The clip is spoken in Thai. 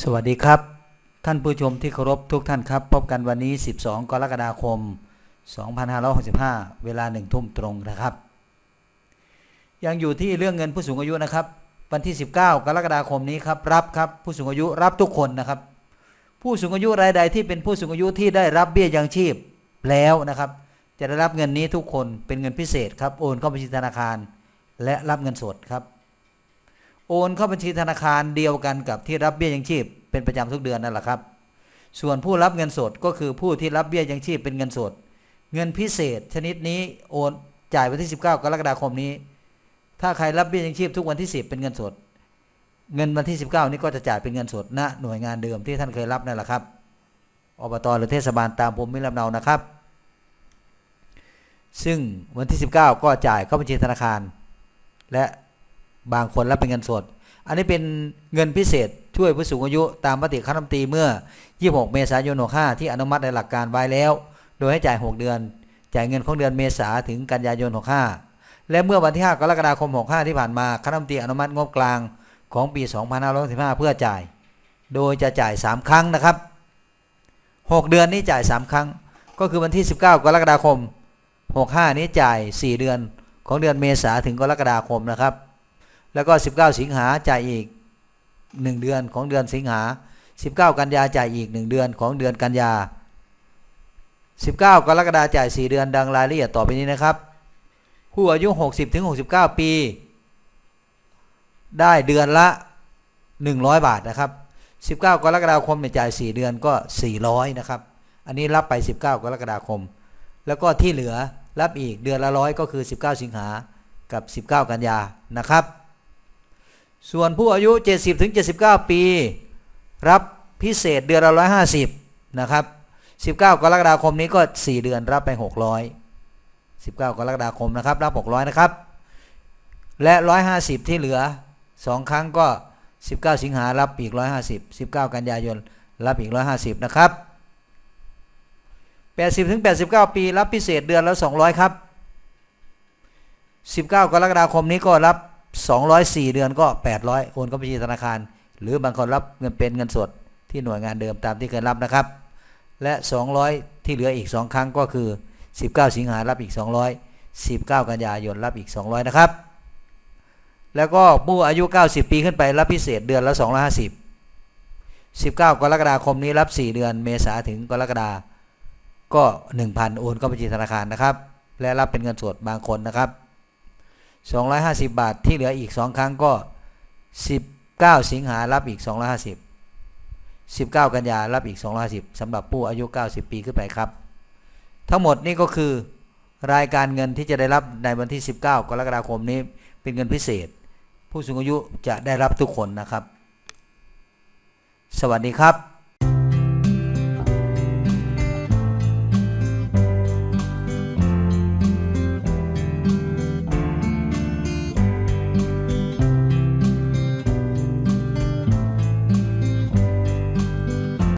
สวัสดีครับ ท่านผู้ชมที่เคารพทุกท่านครับ พบกันวันนี้ 12 กรกฎาคม 2565 เวลาหนึ่งทุ่มตรงนะครับ ยังอยู่ที่เรื่องเงินผู้สูงอายุนะครับ วันที่ 19 กรกฎาคมนี้ครับรับครับผู้สูงอายุรับทุกคนนะครับ ผู้สูงอายุรายใดที่เป็นผู้สูงอายุที่ได้รับเบี้ยยังชีพแล้วนะครับ จะได้รับเงินนี้ทุกคนเป็นเงินพิเศษครับโอนเข้าบัญชีธนาคาร และรับเงินสดครับ โอนเข้าบัญชีธนาคารเดียวกันกับที่รับเบี้ยยังชีพ เป็นประจำทุกเดือนนั่นแหละครับ ส่วนผู้รับเงินสดก็คือผู้ที่รับเบี้ยยังชีพเป็นเงินสด เงินพิเศษ ชนิดนี้โอนจ่ายวันที่ 19 กรกฎาคมนี้ ถ้าใครรับเบี้ยยังชีพทุกวันที่ 10 เป็นเงินสด เงินวันที่ 19 นี้ก็จะจ่ายเป็นเงินสดณหน่วยงานเดิมที่ท่านเคยรับนั่นแหละครับอบตหรือเทศบาลตามภูมิลำเนานะครับ ซึ่งวันที่ 19 ก็จ่ายเข้าบัญชีธนาคาร และ บางคนรับเป็นเงินสด อันนี้เป็นเงินพิเศษช่วยผู้สูงอายุตามมติคณะรัฐมนตรีเมื่อ 26 เมษายน 65 ที่อนุมัติในหลักการไว้แล้ว โดยให้จ่าย 6 เดือน จ่ายเงินของเดือนเมษาถึงกันยายน 65 และเมื่อวันที่ 5 กรกฎาคม 65 ที่ผ่านมาคณะรัฐมนตรีอนุมัติงบกลางของปี 2565 เพื่อจ่าย โดยจะจ่าย 3 ครั้งนะครับ 6 เดือนนี้จ่าย 3 ครั้ง ก็คือวันที่ 19 กรกฎาคม 65 นี้จ่าย 4 เดือนของเดือนเมษาถึงกรกฎาคมนะครับ แล้วก็ 19 สิงหาจ่ายอีก 1 เดือนของเดือนสิงหา 19 กันยาจ่ายอีก 1 เดือนของเดือนกันยา 19 กรกฎาจ่าย 4 เดือนดังรายละเอียดต่อไปนี้นะครับ ผู้อายุ 60ถึง69 ปี ได้เดือนละ 100 บาทนะครับ 19 กรกฎาคมจ่าย 4 เดือนก็ 400 นะครับ อันนี้รับไป 19 กรกฎาคม แล้วก็ที่เหลือรับอีกเดือนละร้อยก็คือ 19 สิงหากับ 19 กันยานะครับ ส่วนผู้อายุ 70ถึง79 ปี รับพิเศษเดือนละ150 นะครับ 19 กรกฎาคมนี้ก็ 4 เดือนรับไป 600 19 กรกฎาคมนะครับ รับ 600 นะครับ และ 150 ที่เหลือ 2 ครั้งก็ 19 สิงหารับอีก 150 19 กันยายนรับอีก 150 นะครับ 80ถึง89 ปี รับพิเศษเดือนละ200 ครับ 19 กรกฎาคมนี้ก็รับ 204 เดือนก็ 800 โอนเข้าบัญชีธนาคาร หรือบางคนรับเงินเป็นเงินสดที่หน่วยงานเดิมตามที่เคยรับนะครับ และ 200 ที่เหลืออีก 2 ครั้งก็คือ 19 สิงหารับอีก 200 19 กันยายนรับอีก 200 นะครับ แล้วก็ผู้อายุ 90 ปีขึ้นไปรับพิเศษเดือนละ250 19 กรกฎาคมนี้รับ 4 เดือน เมษาถึงกรกฎาก็ 1,000 โอนเข้าบัญชีธนาคารนะครับ และรับเป็นเงินสดบางคนนะครับ 250 บาทที่เหลืออีก 2 ครั้งก็ 19 สิงหารับอีก 250 19 กันยารับอีก 250สำหรับผู้อายุ 90 ปีขึ้นไปครับ ทั้งหมดนี่ก็คือรายการเงินที่จะได้รับในวันที่ 19 กรกฎาคมนี้เป็นเงินพิเศษ ผู้สูงอายุจะได้รับทุกคนนะครับ สวัสดีครับ